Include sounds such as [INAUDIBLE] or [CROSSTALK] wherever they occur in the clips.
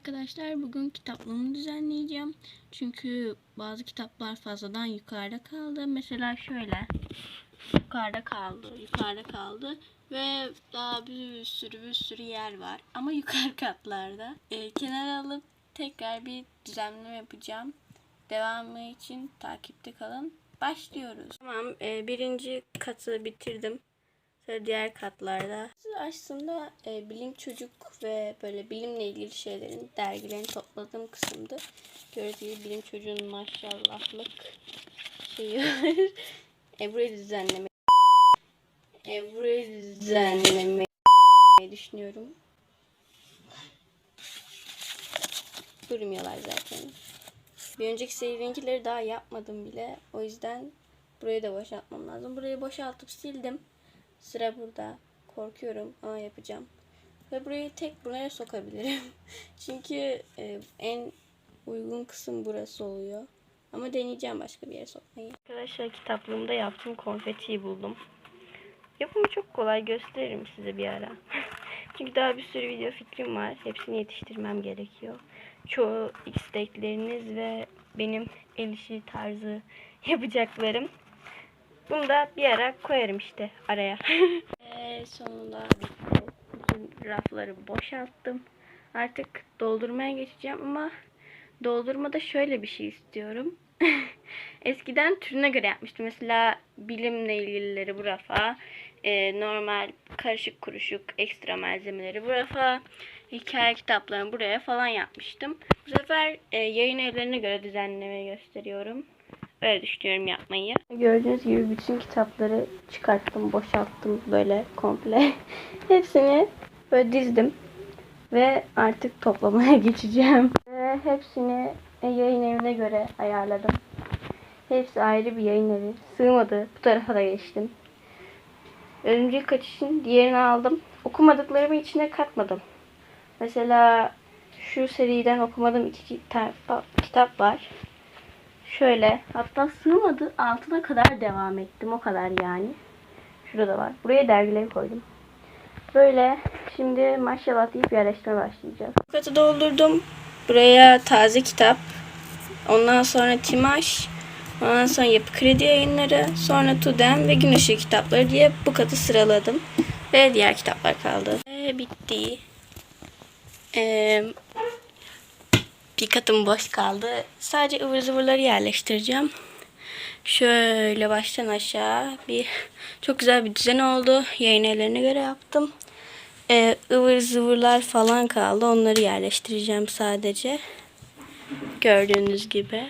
arkadaşlar. Bugün kitaplığımı düzenleyeceğim. Çünkü bazı kitaplar fazladan yukarıda kaldı. Mesela şöyle. Yukarıda kaldı. Yukarıda kaldı. Ve daha bir sürü bir sürü yer var. Ama yukarı katlarda. Ee, kenara alıp tekrar bir düzenleme yapacağım. Devamı için takipte kalın. Başlıyoruz. Tamam. e, birinci katı bitirdim. Sonra diğer katlarda. Aslında e, bilim çocuk ve böyle bilimle ilgili şeylerin dergilerini topladığım kısımdı. Gördüğünüz gibi bilim çocuğun maşallahlık şeyi var. [LAUGHS] Ebru'yu düzenleme. Ebru'yu düzenlemeyi düşünüyorum. Durmuyorlar zaten. Bir önceki serininkileri daha yapmadım bile. O yüzden burayı da boşaltmam lazım. Burayı boşaltıp sildim. Sıra burada. Korkuyorum ama yapacağım. Ve burayı tek buraya sokabilirim. [LAUGHS] Çünkü e, en uygun kısım burası oluyor. Ama deneyeceğim başka bir yere sokmayı. Arkadaşlar kitaplığımda yaptığım konfetiyi buldum. Yapımı çok kolay gösteririm size bir ara. [LAUGHS] Çünkü daha bir sürü video fikrim var. Hepsini yetiştirmem gerekiyor. Çoğu istekleriniz ve benim el işi tarzı [LAUGHS] yapacaklarım. Bunu da bir ara koyarım işte araya. [LAUGHS] Ve sonunda bitti. Bütün rafları boşalttım. Artık doldurmaya geçeceğim ama doldurmada şöyle bir şey istiyorum. [LAUGHS] Eskiden türüne göre yapmıştım. Mesela bilimle ilgilileri bu rafa, e, normal karışık kuruşuk ekstra malzemeleri bu rafa, hikaye kitaplarını buraya falan yapmıştım. Bu sefer e, yayın evlerine göre düzenleme gösteriyorum. Öyle düşünüyorum yapmayı. Gördüğünüz gibi bütün kitapları çıkarttım, boşalttım böyle komple. [LAUGHS] Hepsini böyle dizdim. Ve artık toplamaya [LAUGHS] geçeceğim. Ve hepsini yayın evine göre ayarladım. Hepsi ayrı bir yayın evi. Sığmadı. Bu tarafa da geçtim. Örümcek kaçışın diğerini aldım. Okumadıklarımı içine katmadım. Mesela şu seriden okumadığım iki kitap, kitap var. Şöyle hatta sığmadı altına kadar devam ettim o kadar yani. Şurada var. Buraya dergileri koydum. Böyle şimdi maşallah deyip yerleştirmeye başlayacağız. Katı doldurdum. Buraya taze kitap. Ondan sonra Timaş. Ondan sonra Yapı Kredi yayınları. Sonra Tudem ve Gün Işığı kitapları diye bu katı sıraladım. Ve diğer kitaplar kaldı. Ve bitti. Ee, bir katım boş kaldı. Sadece ıvır zıvırları yerleştireceğim. Şöyle baştan aşağı bir çok güzel bir düzen oldu. Yayın evlerine göre yaptım. Ee, ıvır zıvırlar falan kaldı. Onları yerleştireceğim sadece. Gördüğünüz gibi.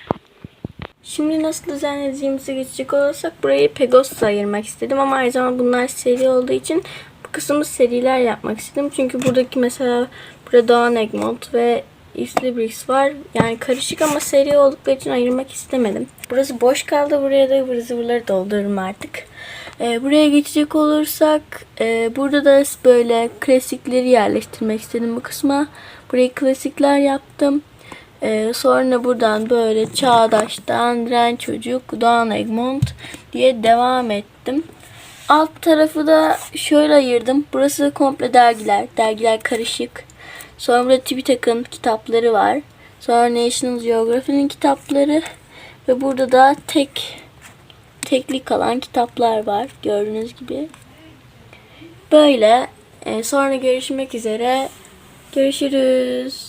Şimdi nasıl düzenleyeceğimize geçecek olursak burayı Pegos'la ayırmak istedim ama aynı zamanda bunlar seri olduğu için bu kısmı seriler yapmak istedim. Çünkü buradaki mesela burada Doğan Egmont ve Islibrix var. Yani karışık ama seri oldukları için ayırmak istemedim. Burası boş kaldı. Buraya da ıvır zıvırları doldururum artık. Ee, buraya geçecek olursak e, burada da böyle klasikleri yerleştirmek istedim bu kısma. Burayı klasikler yaptım. Ee, sonra buradan böyle Çağdaş'tan Ren Çocuk, Doğan Egmont diye devam ettim. Alt tarafı da şöyle ayırdım. Burası komple dergiler. Dergiler karışık. Sonra burada TÜBİTAK'ın kitapları var. Sonra National Geography'nin kitapları. Ve burada da tek tekli kalan kitaplar var. Gördüğünüz gibi. Böyle. Ee, sonra görüşmek üzere. Görüşürüz.